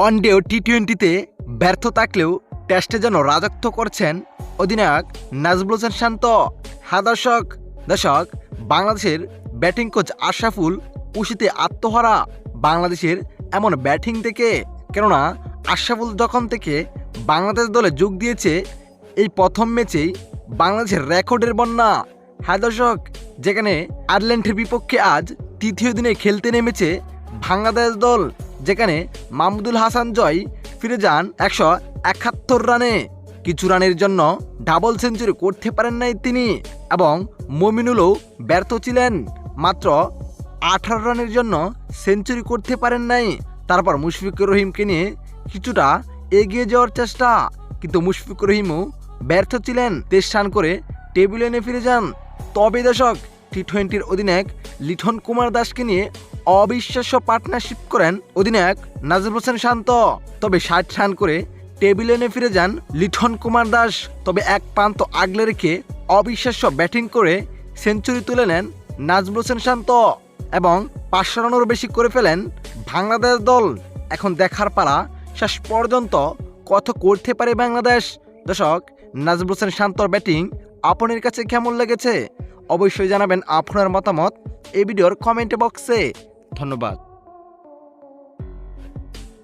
One day ও টি টোয়েন্টিতে ব্যর্থ থাকলেও টেস্টে যেন রাজত্ব করছেন অধিনায়ক নাজবুল হোসেন শান্ত। হ্যাঁ দর্শক দর্শক, বাংলাদেশের ব্যাটিং কোচ আশরাফুল উশিতে আত্মহারা বাংলাদেশের এমন ব্যাটিং থেকে। কেননা আশরাফুল যখন থেকে বাংলাদেশ দলে যোগ দিয়েছে, এই প্রথম ম্যাচেই বাংলাদেশের রেকর্ডের বন্যা। হ্যাঁ দর্শক, যেখানে আয়ারল্যান্ডের বিপক্ষে আজ তৃতীয় দিনে খেলতে নেমেছে বাংলাদেশ দল। যেখানে মাহমুদুল হাসান জয় ফিরে যান একশো একাত্তর রানে। কিছু রানের জন্য ডাবল সেঞ্চুরি করতে পারেন নাই তিনি এবং মমিনুলও ব্যর্থ ছিলেন। মাত্র আঠারো রানের জন্য সেঞ্চুরি করতে পারেন নাই। তারপর মুশফিকুর রহিমকে নিয়ে কিছুটা এগিয়ে যাওয়ার চেষ্টা, কিন্তু মুশফিকুর রহিমও ব্যর্থ ছিলেন। তেইশ রান করে টেবিলে এনে ফিরে যান। তবে দর্শক টি টোয়েন্টির অধিনায়ক লিঠন কুমার দাসকে নিয়ে অবিশ্বাস্য পার্টনারশিপ করেন অধিনায়ক নাজির হোসেন শান্ত। তবে ষাট রান করে টেবিলে এনে ফিরে যান লিঠন কুমার দাস। তবে এক প্রান্ত আগলে রেখে অবিশ্বাস্য ব্যাটিং করে সেঞ্চুরি তুলে নেন নাজমুল হোসেন শান্ত এবং পাঁচশো রানেরও বেশি করে ফেলেন বাংলাদেশ দল। এখন দেখার পালা শেষ পর্যন্ত কত করতে পারে বাংলাদেশ? দর্শক নাজমুল হোসেন শান্তর ব্যাটিং আপনার কাছে কেমন লেগেছে? অবশ্যই জানাবেন আপনার মতামত এই ভিডিওর কমেন্ট বক্সে। ধন্যবাদ।